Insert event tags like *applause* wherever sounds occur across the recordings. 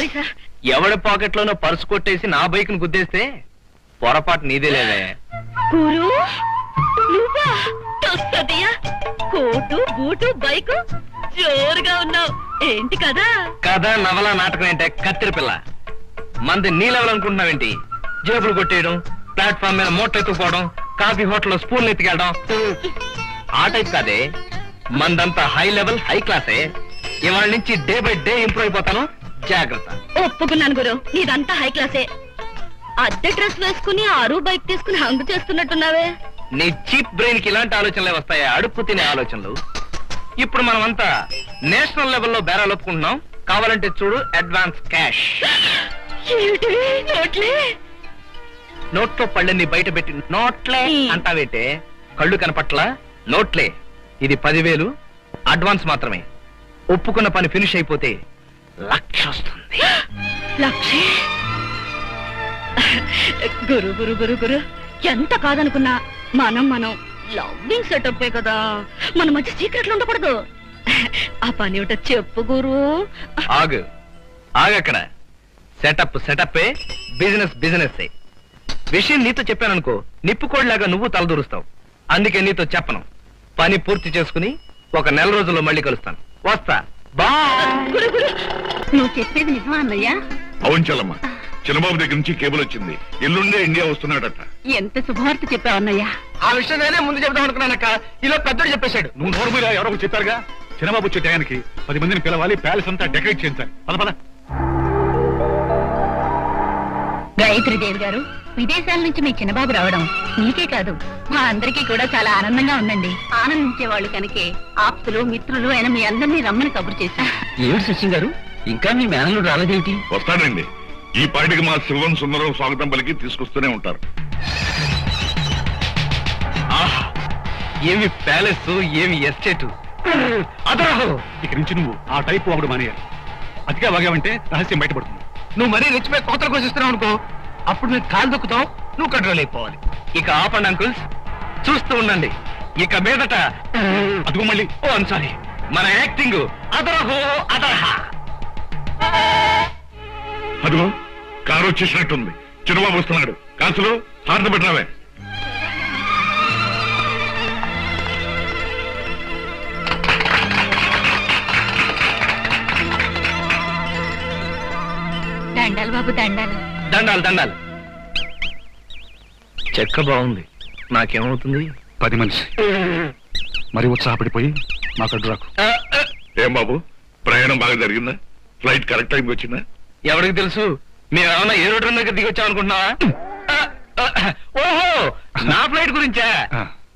Sorry sir. ఎవడి pocket లోనో purse కొట్టేసి నా బైక్ను గుద్దేస్తే పొరపాటు నీదే లేదే. గురు నువ్వా? తొస్తదియా? Coat boot bike? జోరుగా ఉన్నావు. ఏంటి కదా కథ నవల నాటకం ఏంటే? కత్తిరి పిల్ల. మంది నీ లెవెల్ అనుకుంటున్నావేంటి జేబులు కొట్టేయడం ప్లాట్ఫామ్ మీద మూట ఎత్తుకుపోవడం కాఫీ హోటల్లో స్పూన్ ఎత్తుకెళ్ళడం. ఆ టైప్ కాదే. మందంతా హై లెవెల్ హై క్లాసే. ఇవాళ నుంచి డే బై డే ఇంప్రూవ్ అయిపోతాను. జాగ్రత్త. ఒప్పుకున్నాను గురు. నీదంతా హై క్లాసే అద్దె డ్రెస్ వేసుకుని ఆరు బైక్ తీసుకుని హంగు చేస్తున్నట్టున్నావే. నీ చీప్ బ్రెయిన్కి ఇలాంటి ఆలోచనలే వస్తాయి? అడుపు తినే ఆలోచనలు. ఇప్పుడు మనం అంతా నేషనల్ లెవెల్లో బేరాలు ఒప్పుకుంటున్నాం. కావాలంటే చూడు అడ్వాన్స్ క్యాష్ నోట్లే? పళ్ళని బయట పెట్టి నోట్లే. అంటావేంటే? కళ్ళు కనపట్ల? నోట్లే. ఇది పదివేలు. అడ్వాన్స్ మాత్రమే. ఒప్పుకున్న పని ఫినిష్ అయిపోతే లక్ష వస్తుంది లక్షే? గురు గురు గురు గురు. ఎంత కాదనుకున్నా మనం మనం లవ్వింగ్ సెటప్ కదా. మన మధ్య సీక్రెట్లు ఉండకూడదు. ఆ పని ఏమిటో చెప్పు గురు. ఆగు. ఆగక్కడ సెటప్ సెటప్పే బిజినెస్ బిజినెస్ విషయం నీతో చెప్పాననుకో నిప్పుకోడ్లాగా నువ్వు తలదూరుస్తావు. అందుకే నీతో చెప్పను. పని పూర్తి చేసుకుని ఒక నెల రోజుల్లో మళ్ళీ కలుస్తాను. వస్తా. నువ్వు చెప్పేది నిజమా అన్నయ్యా? అవును చలమ్మ చిన్నబాబు దగ్గర నుంచి కేబుల్ వచ్చింది. ఎల్లుండే ఇండియా వస్తున్నాడట. ఎంత శుభవార్త చెప్పావన్నయ్యా ఆ విషయం నేనే ముందు చెప్దాం అనుకున్నానక్క ఇలా పెద్దోడు చెప్పేశాడు. నువ్వు నోరు మీద ఎవరో చెప్పారుగా? చిన్నబాబు వచ్చే టయానికి పది మందిని పిలవాలి ప్యాలెస్ అంతా డెకరేట్ చేయించాలి. పద పద. గాయత్రి దేవి గారు విదేశాల నుంచి మీ చిన్నబాబు రావడం మీకే కాదు మా అందరికీ కూడా చాలా ఆనందంగా ఉందండి. ఆనందించే వాళ్ళు కనుకే ఆప్తులు మిత్రులు అయిన మీ అందరినీ రమ్మని కబురు చేశా ఏమిటి శశి గారు? ఇంకా మీ మేనలు రాలేదేమిటి? వస్తాడండి. ఈ పాటికి మా శివం సుందరం స్వాగతం పలికి తీసుకొస్తూనే ఉంటారు. ఆహ్! ఏమి ప్యాలెస్ ఏమి ఎస్టేట్? అదరహో! ఇక నుంచి నువ్వు ఆ టైప్ ఒకడు మానేయాలి. అతిగా వాగావంటే రహస్యం బయటపడుతుంది. నువ్వు మరీ రెచ్చిపోయి కోతలు కోసిస్తున్నావు అనుకో అప్పుడు నేను కాలు దొక్కుతావు నువ్వు కంట్రోల్ అయిపోవాలి. ఇక ఆపండి అంకుల్స్. చూస్తూ ఉండండి. ఇక మీదట అదిగో మళ్ళీ. ఓ సారీ మన యాక్టింగ్ అదరహో అదరహ. అదిగో కారు వచ్చేసినట్టుంది. చిన్నబాబు వస్తున్నాడు. కాసులు హారత పెట్టరావే. దండాలు బాబు దండాలు. దండాలు దండాలు. చెక్క బాగుంది. నాకేమవుతుంది? పది మనిషి. మరి ఉత్సాహపడిపోయి అడ్డు రాకు. ఏం బాబు? ప్రయాణం బాగా జరిగిందా? ఫ్లైట్ కరెక్ట్ టైంకి వచ్చిందా? ఎవరికి తెలుసు? మేమేమన్నా ఏ రోడ్డు దగ్గర ఆ, ఆ, ఓహో నా ఫ్లైట్ గురించా.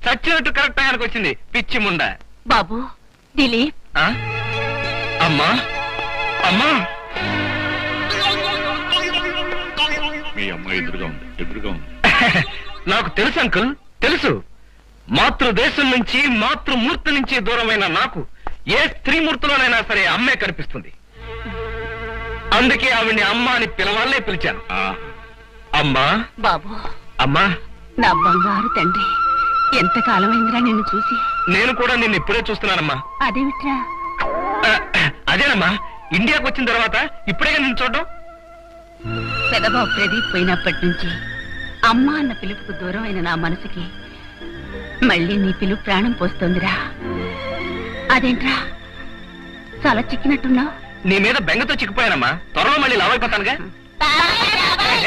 చచ్చినట్టు కరెక్ట్ టైంకి వచ్చింది. పిచ్చి ముండ. బాబు దిలీప్? అమ్మా? అమ్మా? మీ అమ్మాయి ఎదురుగా ఉంది ఎదురుగా ఉంది. *laughs* నాకు తెలుసు అంకుల్ తెలుసు. మాతృదేశం నుంచి మాతృమూర్తి నుంచి దూరమైన నాకు ఏ స్త్రీమూర్తిలోనైనా సరే అమ్మే కనిపిస్తుంది. అందుకే ఆవిడ్ని అమ్మ అని పిలవాలనే పిలిచాను. అమ్మా? బాబు. అమ్మా? నా బంగారు తండ్రి ఎంత కాలమైందిరా నిన్ను చూసి? నేను కూడా నిన్ను ఇప్పుడే చూస్తున్నానమ్మా. అదేమిట్రా? అదేనమ్మా ఇండియాకి వచ్చిన తర్వాత ఇప్పుడే నేను చూడడం? పెదబాబు ప్రదీప్ పోయినప్పటి నుంచి అమ్మ అన్న పిలుపుకు దూరమైన నా మనసుకి మళ్ళీ నీ పిలుపు ప్రాణం పోస్తోందిరా. అదేంట్రా? చాలా చిక్కినట్టున్నావు. నీ మీద బెంగతో చిక్కిపోయానమ్మా. త్వరలో మళ్ళీ లావ్ అయిపోతానుగా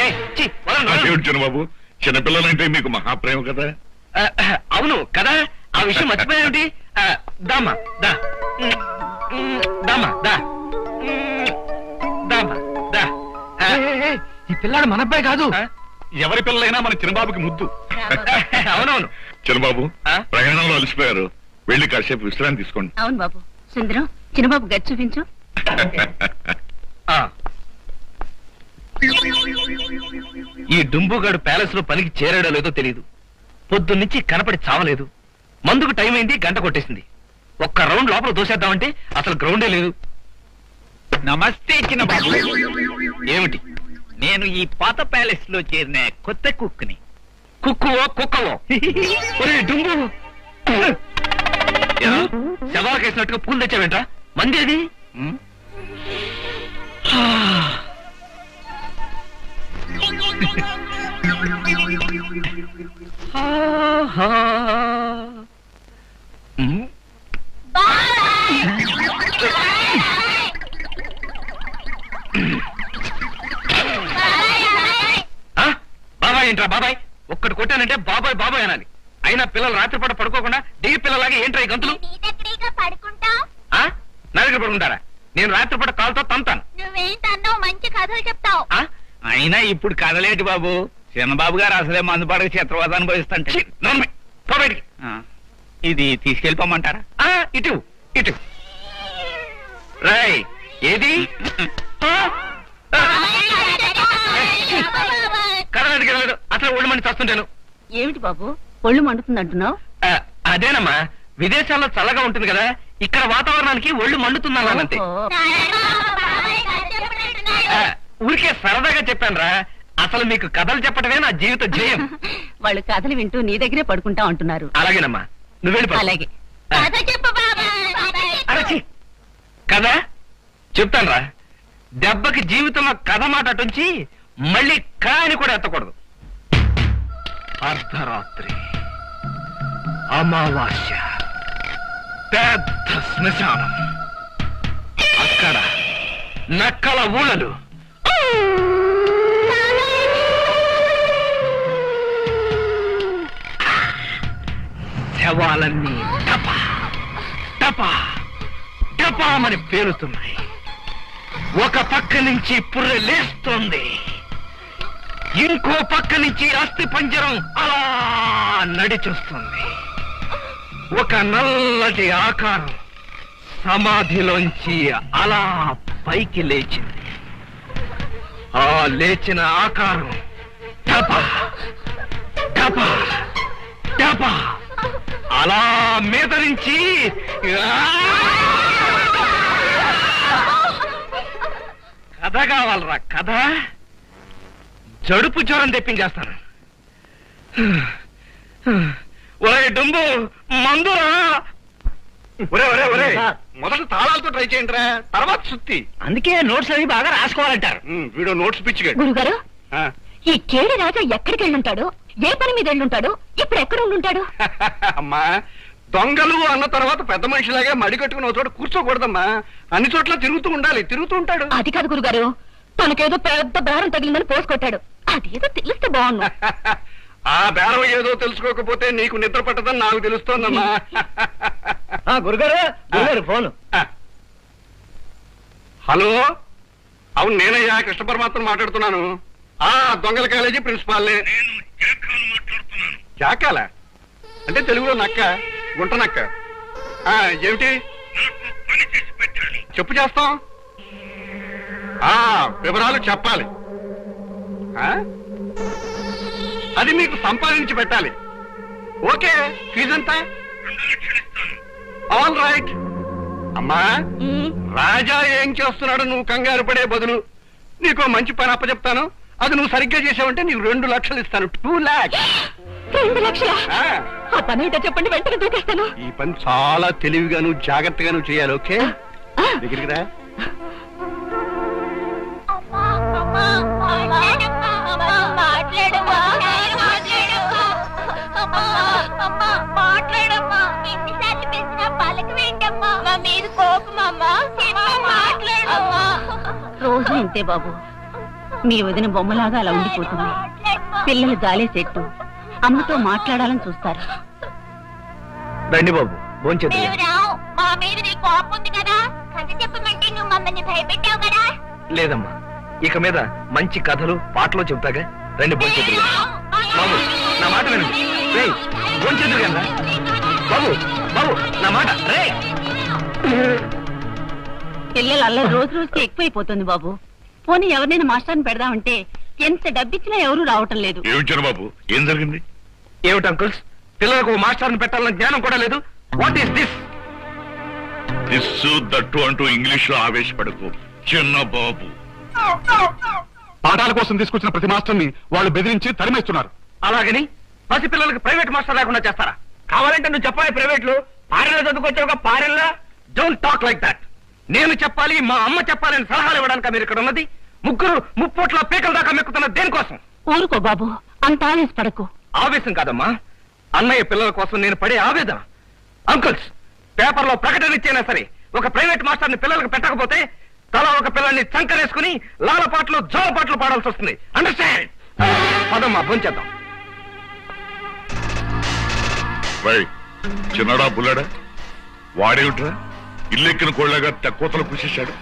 ఏయ్, ఛీ, వదలండి, వదలండి. నాకేమిటి చిన్నబాబు? చిన్నపిల్లలంటే మీకు మహాప్రేమ కదా? అవును కదా? ఆ విషయం మర్చిపోయావుటి దామా దా. దామా దా. దామా దా. ఈ పిల్లాడు మన అబ్బాయి కాదు? ఎవరి పిల్లలైనా మన చిన్నబాబుకి ముద్దు. అవునవును. చిన్నబాబు? ప్రయాణంలో అలసిపోయారు. వెళ్ళి కాసేపు విశ్రాంతి తీసుకోండి. అవును బాబు. సుందరం చిన్నబాబు గది చూపించు. ఆ. ఈ డుంబుగాడు ప్యాలెస్లో పనికి చేరాడో లేదో తెలియదు పొద్దున్నుంచి కనపడి చావలేదు. మందుకు టైం అయింది గంట కొట్టేసింది. ఒక్క రౌండ్ లోపల దోసేద్దామంటే అసలు గ్రౌండే లేదు. నమస్తే చిన్న బాబు ఏమిటి? నేను ఈ పాత ప్యాలెస్లో చేరిన కొత్త కుక్ని. కుక్కువో కుక్కవో? ఒరే డుంబు. ఏరా, శవాలకేసినట్టుగా పూలు తెచ్చావేంట్రా? మంది అది ఉమ్. ఆ? బాబాయ్ ఏంట్రా బాబాయ్? ఒక్కటి కొట్టానంటే బాబాయ్ బాబాయ్ అనాలి. అయినా పిల్లలు రాత్రిపూట పడుకోకుండా డి పిల్లలాగా ఏంట్రా ఈ గంతులు? ఆ? నా దగ్గర పడుకుంటారా? నేను రాత్రిపూట కాలుతో తంతాను. నువ్వేంటన్నావు? మంచి కథలు చెప్తావు. ఆ? అయినా ఇప్పుడు కదలేటి బాబు? చిన్నబాబు గారు అసలే మందు పడక చిత్రవాద అనుభవిస్తుంటే. ఛీ, నోర్మి. పో బయటికి. ఆ, ఇది తీసుకెళ్ళిపోమంటారా? ఆ, ఇటు ఇటు. రై ఏది? ఆ? ఆ, కదలడు అసలు ఒళ్ళు చస్తుంటాను. ఏమిటి బాబు? ఒళ్ళు మండుతుంది అంటున్నావు? అదేనమ్మా. విదేశాల్లో చల్లగా ఉంటుంది కదా. ఇక్కడ వాతావరణానికి ఒళ్ళు మండుతుందన్నానంతే ఊరికే సరదాగా చెప్పానురా. అసలు మీకు కథలు చెప్పడమే నా జీవిత జయం *laughs* వాళ్ళు కథలు వింటూ నీ దగ్గరే పడుకుంటా అంటున్నారు. అలాగేనమ్మా. నువ్వు. అలాగే. కదా చెప్తానురా. దెబ్బకి జీవితంలో కథ మాట అటుంచి మళ్ళీ కాని కూడా ఎత్తకూడదు. అర్ధరాత్రి. అమావాస్య. పెద్ద శ్మశానం. అక్కడ నక్కల ఊళ్ళలు. శవాలన్నీ టపా టపా టపామని పేలుతున్నాయి. ఒక పక్క నుంచి పుర్రె లేస్తుంది. ఇంకో పక్క నుంచి అస్థి పంజరం అలా నడిచొస్తుంది. ఒక నల్లటి ఆకారం సమాధిలోంచి అలా పైకి లేచింది. ఆ లేచిన ఆకారం టప టప టప. అలా మీద నుంచి కథ కావాలరా కథ? జడుపు జ్వరం తెప్పించేస్తాను. ఒరే డుంబు మందురా. ఒరే ఒరే ఒరే. మొదట తాళాలతో ట్రై చేయండి రా తర్వాత సుత్తి. అందుకే నోట్స్ అవి బాగా రాసుకోవాలంటారు. Video notes పిచ్చిగాడు. గురుగారు ఈ కేడి రాజా ఎక్కడికి వెళ్ళుంటాడు? ఏ పని మీద వెళ్ళుంటాడు? ఇప్పుడు ఎక్కడ ఉండుంటాడు? *laughs* అమ్మా దొంగలు అన్న తర్వాత పెద్ద మనిషిలాగా మడి కట్టుకుని ఒక చోట కూర్చోకూడదమ్మా. అన్ని చోట్ల తిరుగుతూ ఉండాలి తిరుగుతూ ఉంటాడు. అది కాదు గురుగారు తనకేదో పెద్ద బేరం తగిలిందని పోసుకొట్టాడు. అదేదో తెలిస్తే బాగుండు. *laughs* ఆ బేరం ఏదో తెలుసుకోకపోతే నీకు నిద్ర పట్టదని నాకు తెలుస్తోందమ్మా. గురుగారు గురుగారు ఫోన్. ఆ. హలో? అవును నేనయ్యా కృష్ణ పరమాత్మ మాట్లాడుతున్నాను. ఆ దొంగల కాలేజీ ప్రిన్సిపాల్ జాకాల అంటే తెలుగులో నక్క గుంట నక్క ఆ, ఏమిటి? చెప్పు చేస్తాం. ఆ వివరాలు చెప్పాలి? అది మీకు సంపాదించి పెట్టాలి. ఓకే ఫీజు ఎంత? ఆల్ రైట్ అమ్మా రాజా ఏం చేస్తున్నాడు నువ్వు కంగారు పడే బదులు నీకు మంచి పని అప్పచెప్తాను. అది నువ్వు సరిగ్గా చేసావంటే నీకు రెండు లక్షలు ఇస్తాను. టూ లాక్స్ రెండు లక్షల? ఆ. పని ఏంటో చెప్పండి వెంటనే దూకేస్తాను. ఈ పని చాలా తెలివిగా నువ్వు జాగ్రత్తగా నువ్వు చేయాలి ఓకే? దగ్గరికి రా. అమ్మా మాట్లాడమ్మా. ఎన్నిసార్లు పిలిచినా పలకవేంటమ్మా? మా మీద కోపమమ్మా మాట్లాడమ్మా. రోజు ఇంతే బాబు. మీ వదిన బొమ్మలాగా అలా ఉండిపోతుంది. పిల్లలు జాలే చెట్టు. అమ్మతో మాట్లాడాలని చూస్తారు. రండి బాబు భోంచేద్దాం దేవరావు మా మీద నీ కోపం ఉంది కదా? కథ చెప్పమంటే నువ్వు మమ్మల్ని భయపెట్టావు కదా? లేదమ్మా. ఇక మీద మంచి కథలు పాటలు చెబుతాగా? రండి భోంచేద్దాం బాబు నా మాట వినండి. రేయ్ భోంచేద్దాం కదా బాబు బాబు నా మాట రే. పిల్లలు అల్లరి రోజు రోజుకి ఎక్కువైపోతుంది బాబు. పోనీ ఎవరినైనా మాస్టర్ని పెడదామంటే ఎంత డబ్బిచ్చినా ఎవరూ రావటం లేదు. చిన్నబాబు ఏం జరిగింది? ఏమిటి అంకుల్స్ పిల్లలకు మాస్టర్ని పెట్టాలన్న జ్ఞానం కూడా లేదు. What is this this that అంటూ ఇంగ్లీష్లో ఆవేశపడకు చిన్న బాబు పాఠాల కోసం తీసుకొచ్చిన ప్రతి మాస్టర్ని వాళ్ళు బెదిరించి తరిమేస్తున్నారు. అలాగని పసి పిల్లలకి ప్రైవేట్ మాస్టర్ లేకుండా చేస్తారా? కావాలంటే నువ్వు చెప్పాలి ప్రైవేట్లు. పారెల్లో చదువుకొచ్చావుగా పారెల్లా డోంట్ టాక్ లైక్ దట్ నేను చెప్పాలి మా అమ్మ చెప్పాలని సలహాలు ఇవ్వడానికి మీరు ఇక్కడ ఉన్నది? ముగ్గురు ముప్పోట్ల పీకల దాకా మెక్కుతున్న దేనికోసం? ఊరుకో బాబు అంత ఆవేశపడకు. ఆవేశం కాదమ్మా. అన్నయ్య పిల్లల కోసం నేను పడే ఆవేదన. అంకుల్స్ పేపర్లో ప్రకటన ఇచ్చైనా సరే ఒక ప్రైవేట్ మాస్టర్ని పిల్లలకు పెట్టకపోతే తలా ఒక పిల్లల్ని చంకరేసుకుని లాలపాట్లు జోలపాట్లు పాడాల్సి వస్తుంది. అండర్స్టాండ్ పదమ్మా భోంచేద్దాం. వై చిన్నడా బుల్లడా? వాడేమిట్రా? ఇల్లెక్కిన కోళ్ళగా తక్కువతలు కృషిశాడు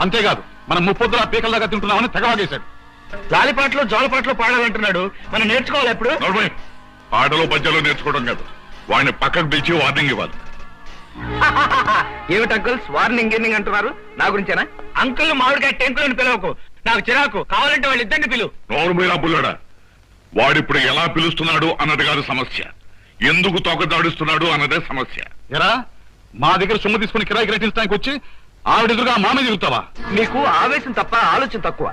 అంతేకాదు మనం ముప్పొద్దుల పీకల దాకా తింటున్నామని తెగవాగేశాడు. లాలిపాట్లు జోలపాట్లు పాడాలంటున్నాడు. మనం నేర్చుకోవాలి ఎప్పుడు? ఆటలో పద్యాలు నేర్చుకోవడం కాదు. వాడిని పక్కకు పిలిచి వార్నింగ్ ఇవ్వాలి. *laughs* ఏమిటి అంకుల్స్ వార్నింగ్ గిర్నింగ్ అంటున్నారు? నా గురించేనా? అంకుల్ మామిడికాయ టెంకులను పిలవకు. నాకు చిరాకు. కావాలంటే వాళ్ళు ఇద్దరిని పిలువు నోరు మీద బుల్లడా. వాడిప్పుడు ఎలా పిలుస్తున్నాడు అన్నది కాదు సమస్య. ఎందుకు తోకదాడుస్తున్నాడు అన్నదే సమస్య. ఎరా? మా దగ్గర సొమ్ము తీసుకుని కిరాయి గ్రహించడానికి వచ్చి ఆవిడ ఎదురుగా మామే తిరుగుతావా మీకు ఆవేశం తప్ప ఆలోచన తక్కువ.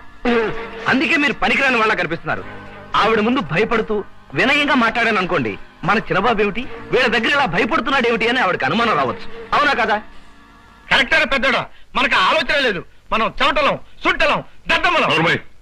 అందుకే మీరు పనికిరాని వాళ్ళ కనిపిస్తున్నారు. ఆవిడ ముందు భయపడుతూ వినయంగా మాట్లాడాను అనుకోండి మన చిన్నబాబు ఏమిటి? వీళ్ళ దగ్గర ఇలా భయపడుతున్నాడు ఏమిటి అని ఆవిడకి అనుమానం రావచ్చు. అవునా కదా? కరెక్టర్ పెద్దడా? మనకు ఆలోచన లేదు. మనం చెమటలం సుట్టలం దద్దమ్మలం నోర్మయ్